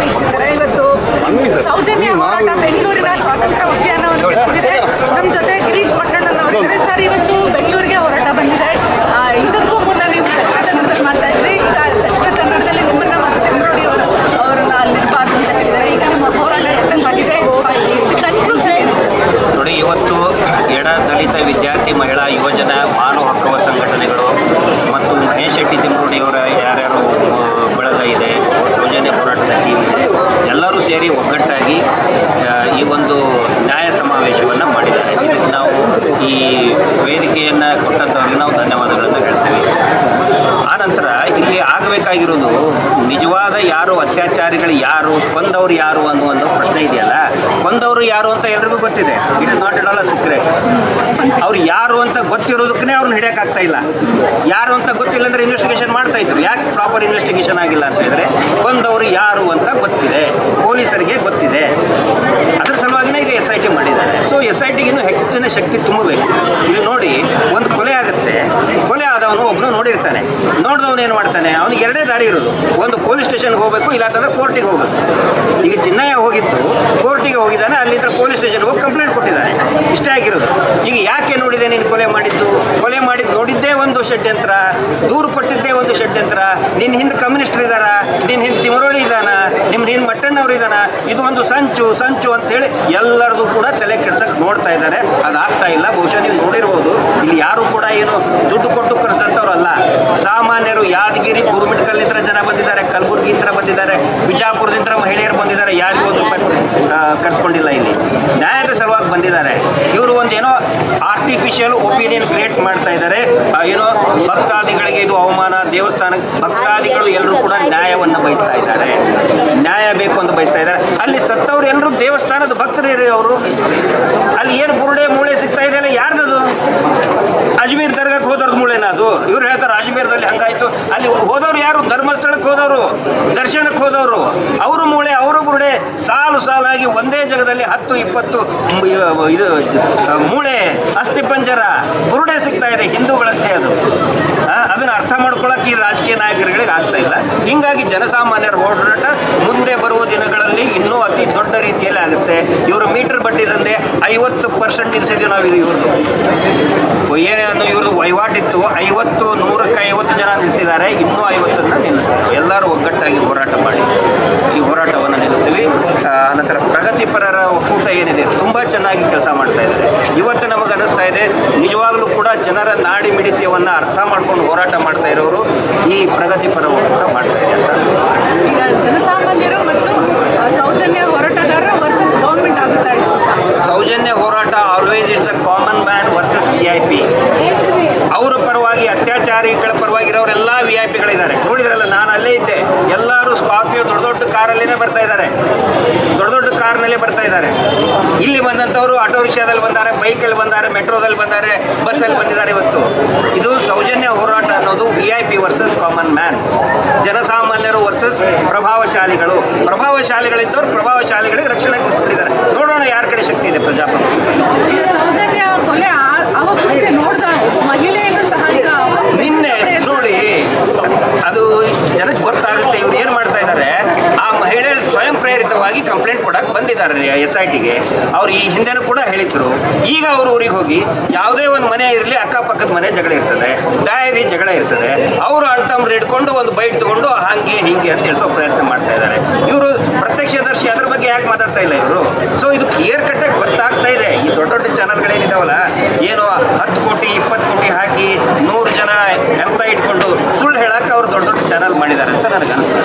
ವೀಕ್ಷಕರೇ ಇವತ್ತು ಸೌಜನ್ಯ ಹೋರಾಟ ಬೆಂಗಳೂರಿನ ಸ್ವಾತಂತ್ರ್ಯ ಉದ್ಯಾನವನ್ನು ನಮ್ಮ ಜೊತೆ ಗಿರೀಶ್ ಪಟ್ಟಣ್ಣನವರಿದ್ದಾರೆ ಸರ್ ಇವತ್ತು ಬೆಂಗಳೂರಿಗೆ ಹೋರಾಟ ಬಂದಿದೆ ಆ, ಇದಕ್ಕೂ ಮುನ್ನ ನೀವು ದಕ್ಷಿಣ ಕನ್ನಡದಲ್ಲಿ ಮಾಡ್ತಾ ಇದ್ರಿ ಈಗ ದಕ್ಷಿಣ ಕನ್ನಡದಲ್ಲಿ ನಿಮ್ಮನ್ನ ಮತ್ತು ಚಂದ್ರೋಡಿ ಅವರು ಅವರನ್ನ ಅಲ್ಲಿರಬಾರ್ದು ಅಂತ ಹೇಳಿದ್ದಾರೆ ಈಗ ನಿಮ್ಮ ಹೋರಾಟ ಯಶಸ್ಸಾಗಿದೆ ಕನ್ಕ್ಲೂಷನ್ ನೋಡಿ ಇವತ್ತು ಎಡ ದಲಿತ ವಿದ್ಯಾರ್ಥಿ ಮಹಿಳಾ ಯುವಜನ ಮಾನವ ಹಕ್ಕುವ ಸಂಘಟನೆಗಳು ಮತ್ತು ಮಹೇಶ್ ಶೆಟ್ಟಿ ತಿಮ್ಮರುಡಿಯವರ ಯಾರ್ಯಾರು ಆ, ಬಳಗ ಇದೆ ಸೌಜನ್ಯ ಹೋರಾಟದ ಟೀಮ್ ಇದೆ ಎಲ್ಲರೂ ಸೇರಿ ಒಗ್ಗಟ್ಟಾಗಿ ಆ, ಈ ಒಂದು ನ್ಯಾಯ ಸಮಾವೇಶವನ್ನು ಮಾಡಿದ್ದಾರೆ ಇದಕ್ಕೆ ನಾವು ಈ ವೇದಿಕೆಯನ್ನು ಕೊಟ್ಟಂಥವ್ರಿಗೆ ನಾವು ಧನ್ಯವಾದಗಳನ್ನು ಹೇಳ್ತೀವಿ ಆನಂತರ ಇಲ್ಲಿ ಆಗಬೇಕಾಗಿರೋದು ನಿಜವಾದ ಯಾರು ಅತ್ಯಾಚಾರಿಗಳು ಯಾರು, ಕೊಂದವರು ಯಾರು ಅನ್ನೋ ಒಂದು ಪ್ರಶ್ನೆ ಇದೆಯಲ್ಲ? ಕೊಂದವರು ಯಾರು ಅಂತ ಎಲ್ರಿಗೂ ಗೊತ್ತಿದೆ. It not it all secret ಅವ್ರು ಯಾರು ಅಂತ ಗೊತ್ತಿರೋದಕ್ಕೆ ಅವ್ರನ್ನ ಹಿಡಿಯೋಕ್ಕಾಗ್ತಾ ಇಲ್ಲ. ಯಾರು ಅಂತ ಗೊತ್ತಿಲ್ಲ ಅಂದ್ರೆ ಇನ್ವೆಸ್ಟಿಗೇಷನ್ ಮಾಡ್ತಾ ಇದ್ರು. ಯಾಕೆ ಪ್ರಾಪರ್ ಇನ್ವೆಸ್ಟಿಗೇಷನ್ ಆಗಿಲ್ಲ ಅಂತ ಹೇಳಿದ್ರೆ, ಕೊಂದವರು ಯಾರು ಅಂತ ಗೊತ್ತಿದೆ. ಪೊಲೀಸರಿಗೆ ಗೊತ್ತಿದೆ. ಅದ್ರ ಸಲುವಾಗಿನೇ ಈಗ ಎಸ್ ಐ ಟಿ ಮಾಡಿದ್ದಾರೆ. ಸೊ ಎಸ್ ಐ ಟಿಗೆ ಇನ್ನೂ ಹೆಚ್ಚಿನ ಶಕ್ತಿ ತುಂಬಬೇಕು. ಇಲ್ಲಿ ನೋಡಿ, ಒಂದು ಕೊಲೆ ಆಗುತ್ತೆ. ಕೊಲೆ ಆದವನು ಒಬ್ಬನು ನೋಡಿರ್ತಾನೆ. ನೋಡಿದವನು ಏನು ಮಾಡ್ತಾನೆ? ಅವನಿಗೆ ಎರಡೇ ದಾರಿ ಇರೋದು. ಒಂದು ಪೊಲೀಸ್ ಸ್ಟೇಷನ್ಗೆ ಹೋಗಬೇಕು, ಇಲ್ಲ ಅಂತಂದ್ರೆ ಕೋರ್ಟಿಗೆ ಹೋಗಬೇಕು. ಈಗ ಚಿನ್ನಯ್ಯ ಹೋಗಿತ್ತು ಕೋರ್ಟಿಗೆ ಹೋಗಿದ್ದಾನೆ, ಅಲ್ಲಿಂದ ಪೊಲೀಸ್ ಸ್ಟೇಷನ್ಗೆ ಹೋಗಿ ಕಂಪ್ಲೇಂಟ್ ಕೊಟ್ಟಿದ್ದಾನೆ. ಇಷ್ಟೇ ಆಗಿರೋದು. ಈಗ ಯಾಕೆ ನೋಡಿದೆ ನೀನು ಕೊಲೆ ಮಾಡಿದ್ದು? ಕೊಲೆ ಮಾಡಿದ್ ನೋಡಿದ್ದೇ ಒಂದು ಷಡ್ಯಂತ್ರ, ದೂರು ಕೊಟ್ಟಿದ್ದೇ ಒಂದು ಷಡ್ಯಂತ್ರ. ನಿನ್ನ ಹಿಂದೆ ಕಮ್ಯುನಿಸ್ಟರ್ ಇದ್ದಾರಾ ನಿನ್ನ ಹಿಂದೆ ಇದ್ದಾನ ನಿಮ್ಮ ಮಟ್ಟಣ್ಣ ಮಟ್ಟಣ್ಣವ್ರು ಇದ್ದಾನ ಇದು ಒಂದು ಸಂಚು ಸಂಚು ಅಂತ ಹೇಳಿ ಎಲ್ಲರದು ಕೂಡ ತಲೆ ಕೆಡ್ಸಕ್ಕೆ ನೋಡ್ತಾ ಇದ್ದಾರೆ. ಅದಾಗ್ತಾ ಇಲ್ಲ, ಬಹುಶಃ ನೀವು ನೋಡಿರ್ಬೋದು. ಇಲ್ಲಿ ಯಾರು ಕೂಡ ಏನು ದುಡ್ಡು ಕೊಟ್ಟು ಕರೆದಂಥವ್ರಲ್ಲ ಸಾಮಾನ್ಯರು ಯಾದಗಿರಿ ಗುರುಮಿಟ್ಕಲ್ಲಿಂದ ಜನ ಬಂದಿದ್ದಾರೆ ಕಲಬುರಗಿಯಿಂದ ಬಂದಿದ್ದಾರೆ, ಬಿಜಾಪುರದಿಂದ ಮಹಿಳೆಯರು ಬಂದಿದ್ದಾರೆ, ಯಾರಿಗೂ ಒಂದು ಕರ್ಸ್ಕೊಂಡಿಲ್ಲ ಇಲ್ಲಿ. ನ್ಯಾಯದ ಸಲುವಾಗಿ ಬಂದಿದ್ದಾರೆ. ಇವರು ಒಂದು ಏನೋ ಆರ್ಟಿಫಿಷಿಯಲ್ ಒಪಿನಿಯನ್ ಕ್ರಿಯೇಟ್ ಮಾಡ್ತಾ ಇದ್ದಾರೆ. ಏನೋ ಭಕ್ತಾದಿಗಳಿಗೆ ಇದು ಅವಮಾನ ದೇವಸ್ಥಾನ ಭಕ್ತಾದಿಗಳು ಎಲ್ಲರೂ ಕೂಡ ನ್ಯಾಯವನ್ನು ಬಯಸ್ತಾ ಇದ್ದಾರೆ. ಬೇಕು ಅಂತ ಬಯಸ್ತಾ ಇದ್ದಾರೆ. ಅಲ್ಲಿ ಸತ್ತವ್ರು ಎಲ್ಲರೂ ದೇವಸ್ಥಾನದ ಭಕ್ತರೇ ಅವರು. ಅಲ್ಲಿ ಏನು ಬುರುಡೆ ಮೂಳೆ ಸಿಗ್ತಾ ಇದೆಯಲ್ಲ ಯಾರ್ದದು? ಅಜ್ಮೀರ್ ದರ್ಗಕ್ಕೆ ಹೋದವ್ರದ್ದು ಮೂಳೆನ ಅದು? ಇವ್ರು ಹೇಳ್ತಾರೆ, ಅಜ್ಮೀರ್ದಲ್ಲಿ ಹಂಗಾಯ್ತು. ಅಲ್ಲಿ ಹೋದವ್ರು ಯಾರು? ಧರ್ಮಸ್ಥಳಕ್ಕೆ ಹೋದವರು, ದರ್ಶನಕ್ಕೆ ಹೋದವರು. ಅವರು ಮೂಳೆ ಬುರುಡೆ ಸಾಲು ಸಾಲಾಗಿ ಒಂದೇ ಜಾಗದಲ್ಲಿ ಹತ್ತು, ಇಪ್ಪತ್ತು ಇದು ಮೂಳೆ ಅಸ್ಥಿಪಂಜರ ಬುರುಡೆ ಸಿಗ್ತಾ ಇದೆ, ಹಿಂದೂಗಳಂತೆ ಅದು. ಅದನ್ನ ಅರ್ಥ ಮಾಡ್ಕೊಳಕ್ಕೆ ಈ ರಾಜಕೀಯ ನಾಯಕರುಗಳಿಗೆ ಆಗ್ತಾ ಇಲ್ಲ. ಹಿಂಗಾಗಿ ಜನಸಾಮಾನ್ಯರ ಓಡಾಟ ಮುಂದೆ ಬರುವ ದಿನಗಳಲ್ಲಿ ಇನ್ನೂ ಅತಿ ದೊಡ್ಡ ರೀತಿಯಲ್ಲಿ ಆಗುತ್ತೆ. ಇವರು ಮೀಟರ್ ಬಡ್ಡಿ ಐವತ್ತು ಪರ್ಸೆಂಟ್ ಇಲ್ಸಿದ್ವಿ ನಾವು ಇದು ಇವ್ರದ್ದು. ಏನೇನು ಇವ್ರದ್ದು ವಹಿವಾಟಿತ್ತು ಐವತ್ತು, ನೂರಕ್ಕೆ ಐವತ್ತು ಜನ ನಿಲ್ಲಿಸಿದ್ದಾರೆ ಇನ್ನೂ ಐವತ್ತನ್ನು ನಿಲ್ಲಿಸ್ತಾರೆ. ಎಲ್ಲರೂ ಒಗ್ಗಟ್ಟಾಗಿ ಹೋರಾಟ ಮಾಡಿ. ಆ, ನಂತರ ಪ್ರಗತಿಪರರ ಒಕ್ಕೂಟ ಏನಿದೆ ತುಂಬ ಚೆನ್ನಾಗಿ ಕೆಲಸ ಮಾಡ್ತಾ ಇದ್ದಾರೆ ಇವತ್ತು ನಮಗೆ ಅನಿಸ್ತಾ ಇದೆ ನಿಜವಾಗ್ಲೂ ಕೂಡ ಜನರ ನಾಡಿ ಅರ್ಥ ಮಾಡ್ಕೊಂಡು ಹೋರಾಟ ಮಾಡ್ತಾ ಇರೋರು ಈ ಪ್ರಗತಿಪರ ಒಕ್ಕೂಟ ಮಾಡ್ತಾ ಇದೆ ಅಂತ ಈಗ ಜನಸಾಮಾನ್ಯರು ಮತ್ತು ಸೌಜನ್ಯ ಹೋರಾಟಗಾರರು ವರ್ಸಸ್ ಗೌರ್ಮೆಂಟ್ ಆಗುತ್ತಾ ಸೌಜನ್ಯ ಹೋರಾಟ always it's a common man versus V I P ಅವರ ಪರವಾಗಿ ಅತ್ಯಾಚಾರಿಗಳ ಪರವಾಗಿರೋರೆಲ್ಲ ವಿ ಐ ಪಿಗಳಿದ್ದಾರೆ ನೋಡಿದ್ರಲ್ಲ, ನಾನು ಅಲ್ಲೇ ಇದ್ದೆ. ಎಲ್ಲರೂ ಸ್ಕಾರ್ಪಿಯೋ ದೊಡ್ಡ ದೊಡ್ಡ ಕಾರಲ್ಲಿನೇ ಬರ್ತಾ ಇದ್ದಾರೆ. ದೊಡ್ಡ ದೊಡ್ಡ ಕಾರ್ನಲ್ಲೇ ಬರ್ತಾ ಇದ್ದಾರೆ. ಇಲ್ಲಿ ಬಂದಂಥವರು ಆಟೋ ರಿಕ್ಷಾದಲ್ಲಿ ಬಂದಾರೆ, ಬೈಕಲ್ಲಿ ಬಂದಾರೆ, ಮೆಟ್ರೋದಲ್ಲಿ ಬಂದಾರೆ, ಬಸ್ಸಲ್ಲಿ ಬಂದಿದ್ದಾರೆ ಇವತ್ತು. ಇದು ಸೌಜನ್ಯ ಹೋರಾಟ ಅನ್ನೋದು V I P versus common man ಜನಸಾಮಾನ್ಯರು ವರ್ಸಸ್ ಪ್ರಭಾವಶಾಲಿಗಳು. ಪ್ರಭಾವಶಾಲಿಗಳಿದ್ದವರು ಪ್ರಭಾವಶಾಲಿಗಳಿಗೆ ರಕ್ಷಣೆ ಕೊಟ್ಟಿದ್ದಾರೆ. ನೋಡೋಣ ಯಾರ ಕಡೆ ಶಕ್ತಿ ಇದೆ ಪ್ರಜಾಪ್ರಭುತ್ವ ಈಗ ಸೌಜನ್ಯ ಕೊಲೆ ಆ- ಆಗೋಕ್ ಮುಂಚೆ ನೋಡ್ದ ಮಹಿಳೆಯನ್ನು ಸಹ ಈಗ ನಿನ್ನೆ ನೋಡಿ ಅದು ಜನಕ್ಕೆ ಗೊತ್ತಾಗುತ್ತೆ ಇವ್ರು ಏನು ಮಾಡ್ತಾ ಇದ್ದಾರೆ ಆ ಮಹಿಳೆ ಸ್ವಯಂ ಪ್ರೇರಿತವಾಗಿ ಕಂಪ್ಲೇಂಟ್ ಕೊಡಕ್ಕೆ ಬಂದಿದ್ದಾರೆ ಎಸ್ ಐ ಟಿಗೆ ಅವ್ರು ಈ ಹಿಂದೆನೂ ಕೂಡ ಹೇಳಿದ್ರು ಈಗ ಅವರು ಊರಿಗೆ ಹೋಗಿ ಯಾವುದೇ ಒಂದು ಮನೆ ಇರಲಿ ಅಕ್ಕಪಕ್ಕದ ಮನೆ ಜಗಳ ಇರ್ತದೆ ಡೈರಿ ಜಗಳ ಇರ್ತದೆ. ಅವರು ಅಣ್ತಮ್ರು ಹಿಡ್ಕೊಂಡು ಒಂದು ಬೈಟ್ ತಗೊಂಡು ಹಾಗೆ ಹಿಂಗೆ ಅಂತ ಹೇಳ್ಕೊ ಪ್ರಯತ್ನ ಮಾಡ್ತಾ ಇದ್ದಾರೆ. ಇವರು ಪ್ರತ್ಯಕ್ಷದರ್ಶಿ ಅದ್ರ ಬಗ್ಗೆ ಯಾಕೆ ಮಾತಾಡ್ತಾ ಇಲ್ಲ ಇವರು? ಸೊ ಇದು ಕ್ಲಿಯರ್ ಕಟ್ಟಾಗಿ ಗೊತ್ತಾಗ್ತಾ ಇದೆ. ಈ ದೊಡ್ಡ ದೊಡ್ಡ ಚಾನಲ್ಗಳೇನಿದಾವಲ್ಲ ಏನು ಹತ್ತು ಕೋಟಿ, ಇಪ್ಪತ್ತು ಕೋಟಿ ಹಾಕಿ ನೂರು ಜನ ಎಂಪ್ಲಾಯ್ ಇಟ್ಕೊಂಡು ಸುಳ್ಳು ಹೇಳಕ್ಕೆ ಅವ್ರು ದೊಡ್ಡ ದೊಡ್ಡ ಚಾನಲ್ ಮಾಡಿದ್ದಾರೆ ಅಂತ ನನಗೆ ಅನಿಸ್ತದೆ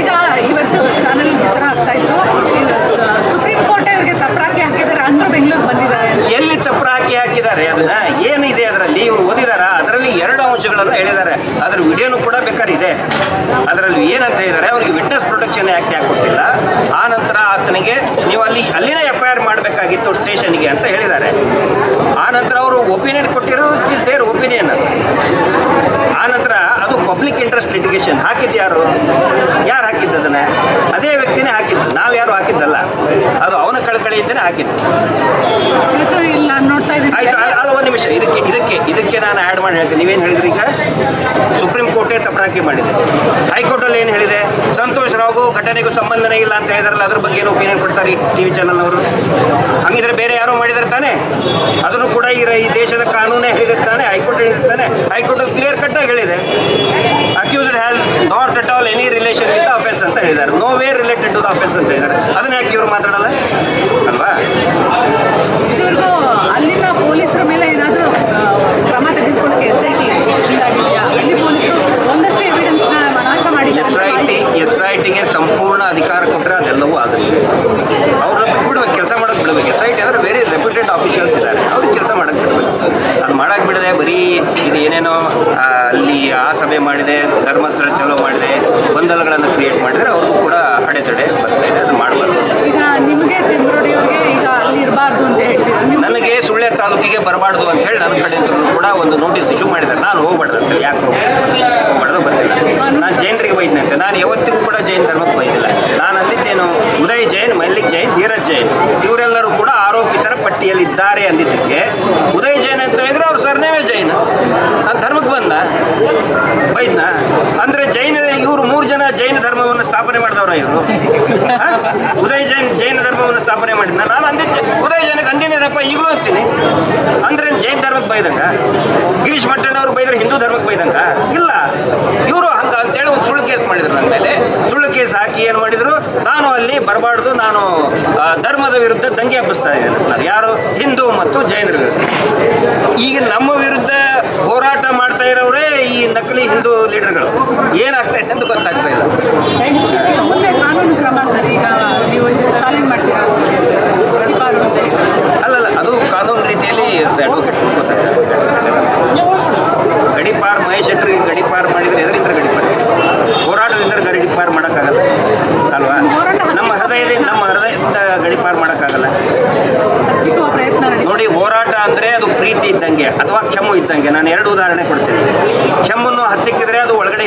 ಈಗ ಇವತ್ತು ಚಾನೆಲ್ ಥರ ಆಗ್ತಾ ಇತ್ತು ಈಗ ಸುಪ್ರೀಂ ಕೋರ್ಟ್ ಇವರಿಗೆ ತಪ್ರಾಕಿ ಹಾಕಿದ್ದಾರೆ ಅಂದ್ರು ಬೆಂಗಳೂರು ಬಂದಿದ್ದಾರೆ ಅಂತ. ಎಲ್ಲಿ ತಪ್ಪು ಹಾಕಿ ಹಾಕಿದ್ದಾರೆ ಅದನ್ನ ಏನಿದೆ ಅದರಲ್ಲಿ ಇವ್ರು ಓದಿದಾರ ಅದರಲ್ಲಿ ಎರಡು ಅಂಶಗಳನ್ನು ಹೇಳಿದ್ದಾರೆ ಅದ್ರ ವಿಡಿಯೋನು ಕೂಡ ಬೇಕಾದ್ರೆ ಇದೆ ಅದರಲ್ಲಿ ಇದ್ದಾರೆ. ಅವರಿಗೆ ವಿಟ್ನೆಸ್ ಪ್ರೊಟೆಕ್ಷನ್ ಆಕ್ಟ್ ಯಾಕೆ ಕೊಟ್ಟಿಲ್ಲ ಆ ನಂತರ ಆತನಿಗೆ ನೀವು ಅಲ್ಲಿ, ಅಲ್ಲಿನೇ ಎಫ್ ಐ ಆರ್ ಮಾಡಬೇಕಾಗಿತ್ತು ಸ್ಟೇಷನ್ಗೆ ಅಂತ ಹೇಳಿದ್ದಾರೆ. ಆ ನಂತರ ಅವರು ಒಪಿನಿಯನ್ ಕೊಟ್ಟಿರೋದು ಇಸ್ ದೇರ್ ಒಪಿನಿಯನ್ ಆ ನಂತರ ಅದು ಪಬ್ಲಿಕ್ ಇಂಟ್ರೆಸ್ಟ್ ಲಿಟಿಗೇಷನ್ ಹಾಕಿದ್ದು ಯಾರು? ಯಾರು ಹಾಕಿದ್ದು ಅದನ್ನ? ಅದೇ ವ್ಯಕ್ತಿನೇ ಹಾಕಿದ್ದು. ನಾವು ಯಾರು ಹಾಕಿದ್ದಲ್ಲ. ಅದು ಅವನ ಕಳಕಳಿಯಿಂದನೇ ಹಾಕಿದ್ದು. ನಿಮಿಷ ಇದಕ್ಕೆ ಇದಕ್ಕೆ ಇದಕ್ಕೆ ನಾನು ಆ್ಯಡ್ ಮಾಡಿ ಹೇಳ್ತೀನಿ. ನೀವೇನು ಹೇಳಿದ್ರಿ ಈಗ? ಸುಪ್ರೀಂ ಕೋರ್ಟೇ ತಪರಾಕಿ ಮಾಡಿದೆ. ಹೈಕೋರ್ಟಲ್ಲಿ ಏನು ಹೇಳಿದೆ? ಸಂತೋಷ್ ರಾವ್ಗೂ ಘಟನೆಗೂ ಸಂಬಂಧನೇ ಇಲ್ಲ ಅಂತ ಹೇಳಿದಾರಲ್ಲ, ಅದ್ರ ಬಗ್ಗೆ ಏನು ಒಪಿನಿಯನ್ ಕೊಡ್ತಾರೆ ಟಿ ವಿ ಚಾನಲ್ ಅವರು ಹಂಗಿದ್ರೆ ಬೇರೆ ಯಾರೋ ಮಾಡಿದಾರೆ ತಾನೆ? ಅದನ್ನು ಕೂಡ ಈ ದೇಶದ ಕಾನೂನೇ ಹೇಳಿದೆ ತಾನೆ? ಹೈಕೋರ್ಟ್ ಹೇಳಿದೆ ತಾನೆ? ಹೈಕೋರ್ಟ್ ಕ್ಲಿಯರ್ ಕಟ್ ಆಗಿ ಹೇಳಿದೆ. Accused has not at all any relation with offence ಅಂತ ಹೇಳಿದ್ದಾರೆ. No way related to the offence ಅಂತ ಹೇಳಿದ್ದಾರೆ. ಅದನ್ನ ಯಾಕೆ ಇವರು ಮಾತಾಡಲ್ಲ ಅಲ್ವಾ ಇದುವರೆಗೂ ಅಲ್ಲಿನ ಪೊಲೀಸರ ಮೇಲೆ ಏನಾದರೂ ಕ್ರಮ ತೆಗೆದುಕೊಳ್ಳೋಕೆ ಎಸ್ ಐ ಟಿ ಮುಂದಾಗಿದೆಯಾ ಅಲ್ಲಿ ಪೊಲೀಸರು ಒಂದಷ್ಟು ಎವಿಡೆನ್ಸ್ನ ನಾಶ ಎಸ್ ಐ ಟಿ ಮಾಡಿದ್ದಾರೆ ಎಸ್ ಐ ಟಿಗೆ ಸಂಪೂರ್ಣ ಅಧಿಕಾರ ಕೊಟ್ಟರೆ ಅದೆಲ್ಲವೂ ಆಗಲಿಲ್ಲ ಅವ್ರನ್ನ ಬಿಡ್ಬೇಕು ಕೆಲಸ ಮಾಡೋಕೆ ಬಿಡಬೇಕು ಎಸ್ ಐ ಟಿ ಅಂದರೆ ವೆರಿ ರೆಪ್ಯೂಟೆಡ್ ಆಫೀಷಿಯಲ್ಸ್ ಇದ್ದಾರೆ ಅವ್ರಿಗೆ ಕೆಲಸ ಮಾಡೋಕೆ ಬಿಡಬೇಕು ಅದು ಮಾಡೋಕೆ ಬಿಡದೆ ಬರೀ ಇದು ಏನೇನೋ ಆ, ಅಲ್ಲಿ ಆ ಸಭೆ ಮಾಡಿದೆ ಧರ್ಮಸ್ಥಳ ಚಲೋ ಮಾಡಿದೆ ಗೊಂದಲಗಳನ್ನು ಕ್ರಿಯೇಟ್ ಮಾಡಿದರೆ ಅವ್ರಿಗೂ ಕೂಡ ಅಡೆತಡೆ ಬರ್ತಾ ಇದೆ ಅದು ಮಾಡಬಾರ್ದು. ಈಗ ನಿಮಗೆ ತಿಮ್ಮರೊಡಿ ಅವರಿಗೆ ಈಗ ಅಲ್ಲಿ ಇರಬಾರ್ದು ಅಂತ ಹೇಳ್ತೀರಾ? ನನಗೆ ಸುಳ್ಯ ತಾಲೂಕಿಗೆ ಬರಬಾರ್ದು ಅಂತ ಹೇಳಿ ನನ್ನ ಕಡೆ ಕೂಡ ಒಂದು ನೋಟಿಸ್ ಇಶ್ಯೂ ಮಾಡಿದ್ದಾರೆ. ನಾನು ಹೋಗ್ಬಾರ್ದು ಅಂತ ಯಾಕೆ ಹೋಗ್ಬಾರ್ದು ಬರ್ತಿಲ್ಲ ನಾನು ಜೈನರಿಗೆ ಬೈದ್ನಂತೆ. ನಾನು ಯಾವತ್ತಿಗೂ ಕೂಡ ಜೈನ್ ಧರ್ಮಕ್ಕೆ ಬೈದಿಲ್ಲ. ನಾನು ಅಂದಿದ್ದೇನು ಉದಯ್ ಜೈನ್ ಮಲ್ಲಿಕ್ ಜೈನ್ ಧೀರಜ್ ಜೈನ್ ಇವರೆಲ್ಲರೂ ಕೂಡ ಆರೋಪಿತರ ಪಟ್ಟಿಯಲ್ಲಿದ್ದಾರೆ ಅಂದಿದ್ದಕ್ಕೆ ಉದಯ್ ಜೈನ್ ಅಂತ ಹೇಳಿದ್ರೆ ಅವ್ರ ಸರ್ನೇವೇ ಜೈನ್. ನಾನು ಧರ್ಮಕ್ಕೆ ಬಂದ ಬೈದ್ನ ಅಂದ್ರೆ ಜೈನ ಇವರು ಮೂರು ಜನ ಧರ್ಮವನ್ನು ಸ್ಥಾಪನೆ ಮಾಡಿದವರ ಇವರು. ಉದಯ ಜೈನ್ ಜೈನ ಧರ್ಮವನ್ನು ಸ್ಥಾಪನೆ ಮಾಡಿದ್ನ. ನಾನು ಅಂದಿದ್ದೆ. ಉದಯ ಜೈನಕ್ಕೆ ಅಂದಿನೇನಪ್ಪ ಈಗಲೂ ಅಂತೀನಿ. ಅಂದ್ರೆ ಜೈನ್ ಧರ್ಮಕ್ಕೆ ಬೈದಂಗ? ಗಿರೀಶ್ ಮಟ್ಟಣ್ಣವ್ರು ಬೈದ್ರೆ ಹಿಂದೂ ಧರ್ಮಕ್ಕೆ ಬೈದಂಗ? ಇಲ್ಲ. ಇವರು ಹಂಗ ಅಂತೇಳಿ ಒಂದು ಸುಳ್ಳು ಕೇಸ್ ಮಾಡಿದ್ರು ನನ್ನ ಮೇಲೆ. ಸುಳ್ಳು ಕೇಸ್ ಹಾಕಿ ಏನು ಮಾಡಿದ್ರು? ನಾನು ಅಲ್ಲಿ ಬರಬಾರ್ದು. ನಾನು ಧರ್ಮದ ವಿರುದ್ಧ ದಂಗೆ ಹಬ್ಬಿಸ್ತಾ ಇದ್ದೇನೆ. ಯಾರು? ಹಿಂದೂ ಮತ್ತು ಜೈನರ ವಿರುದ್ಧ. ಈಗ ನಮ್ಮ ವಿರುದ್ಧ ಹಿಂದೂ ಲೀಡರ್ಗಳು. ಏನಾಗ್ತಾ ಇದೆ ಅಂತ ಗೊತ್ತಾಗ್ತಾ ಇಲ್ಲ. ಮುಂದೆ ಕಾನೂನು ಕ್ರಮ ಸರ್, ಈಗ ನೀವು ಚಾಲೆಂಜ್ ಮಾಡ್ತೀರಾ?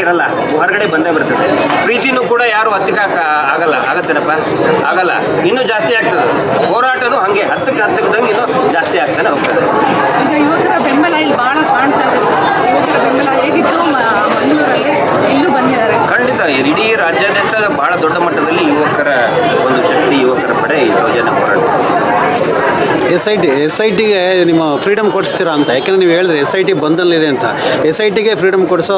ಇರಲ್ಲ ಹೊರಗಡೆ ಬಂದೇ ಬರ್ತದೆ. ಪ್ರೀತಿನೂ ಕೂಡ ಯಾರು ಹತ್ತಿಕ್ಕ ಆಗಲ್ಲ. ಆಗತ್ತೇನಪ್ಪ? ಆಗಲ್ಲ. ಇನ್ನೂ ಜಾಸ್ತಿ ಆಗ್ತದೆ. ಹೋರಾಟನೂ ಹಾಗೆ. ಹತ್ತಕ್ಕೆ ಹತ್ತಕ್ಕದಂಗೆ ಇನ್ನೂ ಜಾಸ್ತಿ ಆಗ್ತಾನೆ ಹೋಗ್ತದೆ. ಈಗ ಯುವಕರ ಬೆಂಬಲ ಇಲ್ಲಿ ಬಹಳ ಕಾಣ್ತಾ ಯುವಕರ ಬೆಂಬಲ ಹೇಗಿತ್ತು? ಮಂಗಳೂರಲ್ಲಿ ಇಲ್ಲೂ ಬಂದಿದ್ದಾರೆ. ಖಂಡಿತ. ಇಡೀ ರಾಜ್ಯಾದ್ಯಂತ ಬಹಳ ದೊಡ್ಡ ಮಟ್ಟದಲ್ಲಿ ಯುವಕರ ಪಡೆ ಈ ಸೌಜನ್ಯ ಹೋರಾಟ S I T S I ಟಿಗೆ ನಿಮ್ಮ ಫ್ರೀಡಮ್ ಕೊಡಿಸ್ತೀರಾ ಅಂತ. ಯಾಕೆಂದ್ರೆ ನೀವು ಹೇಳಿದ್ರೆ ಎಸ್ ಐ ಟಿ ಬಂದಲ್ಲಿದೆ ಅಂತ. ಎಸ್ ಐ ಟಿಗೆ ಫ್ರೀಡಮ್ ಕೊಡಿಸೋ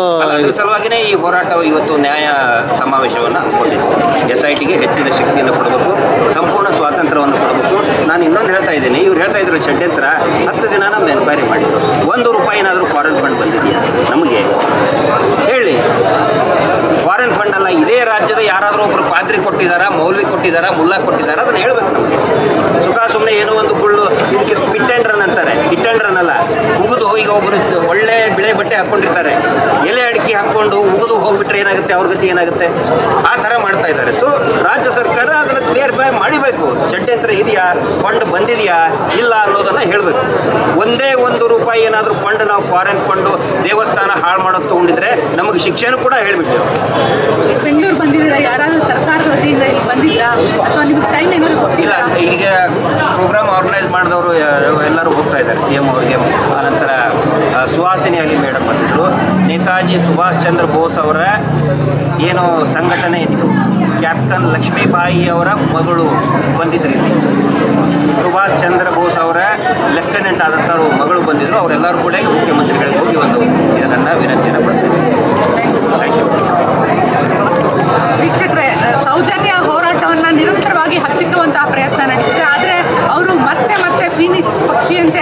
ಸಲುವಾಗಿನೇ ಈ ಹೋರಾಟ ಇವತ್ತು ನ್ಯಾಯ ಸಮಾವೇಶವನ್ನು ಹಮ್ಮಿಕೊಂಡಿದೆ. ಎಸ್ ಐ ಟಿಗೆ ಹೆಚ್ಚಿನ ಶಕ್ತಿಯನ್ನು ಕೊಡಬೇಕು, ಸಂಪೂರ್ಣ ಸ್ವಾತಂತ್ರ್ಯವನ್ನು ಕೊಡಬೇಕು. ನಾನು ಇನ್ನೊಂದು ಹೇಳ್ತಾ ಇದ್ದೀನಿ. ಇವ್ರು ಹೇಳ್ತಾ ಇದ್ರು ಷಡ್ಯಂತ್ರ, ಹತ್ತು ದಿನ ನಮ್ಮ ಎನ್ಕ್ವೈರಿ ಮಾಡಿದ್ರು. ಒಂದು ರೂಪಾಯಿನಾದರೂ ಫಾರೆನ್ ಫಂಡ್ ಬಂದಿದೆಯಾ? ನಮಗೆ ಹೇಳಿ. ಫಾರಿನ್ ಫಂಡ್ ಅಲ್ಲ, ಇದೇ ರಾಜ್ಯದ ಯಾರಾದರೂ ಒಬ್ಬರು ಪಾದ್ರಿ ಕೊಟ್ಟಿದ್ದಾರಾ ಮೌಲ್ವಿ ಕೊಟ್ಟಿದ್ದಾರಾ ಮುಲ್ಲಾ ಕೊಟ್ಟಿದ್ದಾರಾ ಅದನ್ನು ಹೇಳ್ಬೇಕು ನಮಗೆ ಸುಖ ಸುಮ್ಮನೆ ಏನೋ ಒಂದು ಗುಳ್ಳು ಇದಕ್ಕೆ ಸ್ಪಿಟ್ ಆ್ಯಂಡ್ ರನ್ ಅಂತಾರೆ ಹಿಟ್ ಆ್ಯಂಡ್ ರನ್ ಅಲ್ಲ ಉಗಿದು ಈಗ ಒಬ್ಬರು ಒಳ್ಳೆ ಬಿಳೆ ಬಟ್ಟೆ ಹಾಕ್ಕೊಂಡಿರ್ತಾರೆ ಎಲೆ ಅಡಿಕೆ ಹಾಕೊಂಡು ಉಗಿದು ಹೋಗ್ಬಿಟ್ರೆ ಏನಾಗುತ್ತೆ? ಅವ್ರ ಗತಿ ಏನಾಗುತ್ತೆ? ಆ ಥರ ಮಾಡ್ತಾ ಇದ್ದಾರೆ. ಸೊ ರಾಜ್ಯ ಸರ್ಕಾರ ಅದನ್ನು ಕ್ಲಿಯರ್ ಬೈ ಮಾಡಿಬೇಕು. ಷಡ್ಯಂತ್ರ ಇದೆಯಾ? ಫಂಡ್ ಬಂದಿದೆಯಾ? ಇಲ್ಲ ಅನ್ನೋದನ್ನ ಹೇಳಬೇಕು. ಒಂದೇ ಒಂದು ರೂಪಾಯಿ ಏನಾದರೂ ಫಂಡ್ ನಾವು ಫಾರಿನ್ ಫಂಡು ದೇವಸ್ಥಾನ ಹಾಳು ಮಾಡೋದು ತಗೊಂಡಿದ್ರೆ ನಮಗೆ ಶಿಕ್ಷೆನೂ ಕೂಡ ಹೇಳಿಬಿಟ್ಟು. ಬೆಂಗಳೂರು ಬಂದಿದ್ದೀರಾ? ಯಾರಾದ್ರೂ ಸರ್ಕಾರದ ವತಿಯಿಂದ ಇಲ್ಲಿ ಬಂದಿದ್ರಾ ಅಥವಾ ನಿಮ್ಗೆ ಟೈಮ್ ಏನಾದ್ರು ಇಲ್ಲ ಈಗ ಪ್ರೋಗ್ರಾಮ್ ಆರ್ಗನೈಸ್ ಮಾಡಿದವರು ಎಲ್ಲರೂ ಹೋಗ್ತಾ ಇದ್ದಾರೆ. ಸಿ ಎಂ ಅವರಿಗೆ ಆನಂತರ ಸುಹಾಸಿನಿ ಅಲ್ಲಿ ಮೇಡಮ್ ಬಂದಿದ್ರು. ನೇತಾಜಿ ಸುಭಾಷ್ ಚಂದ್ರ ಬೋಸ್ ಅವರ ಏನು ಸಂಘಟನೆ ಇತ್ತು. ಕ್ಯಾಪ್ಟನ್ ಲಕ್ಷ್ಮೀಬಾಯಿ ಅವರ ಮಗಳು ಬಂದಿದ್ರು ಸುಭಾಷ್ ಚಂದ್ರ ಬೋಸ್ ಅವರ ಲೆಫ್ಟಿನೆಂಟ್ ಆದಂಥವ್ರು ಮಗಳು ಬಂದಿದ್ರು. ಅವರೆಲ್ಲರೂ ಕೂಡ ಮುಖ್ಯಮಂತ್ರಿಗಳಿಗೆ ಹೋಗಿ ಒಂದು ಇದನ್ನು ವಿನಂತಿಯನ್ನು ಪಡ್ತೀವಿ ವೀಕ್ಷಕರೇ ಸೌಜನ್ಯ ಹೋರಾಟವನ್ನು ನಿರಂತರವಾಗಿ ಹತ್ತಿಕ್ಕುವಂತಹ ಪ್ರಯತ್ನ ನಡೆಸಿದೆ ಆದರೆ ಅವರು ಮತ್ತೆ ಮತ್ತೆ ಫೀನಿಕ್ಸ್ ಪಕ್ಷಿಯಂತೆ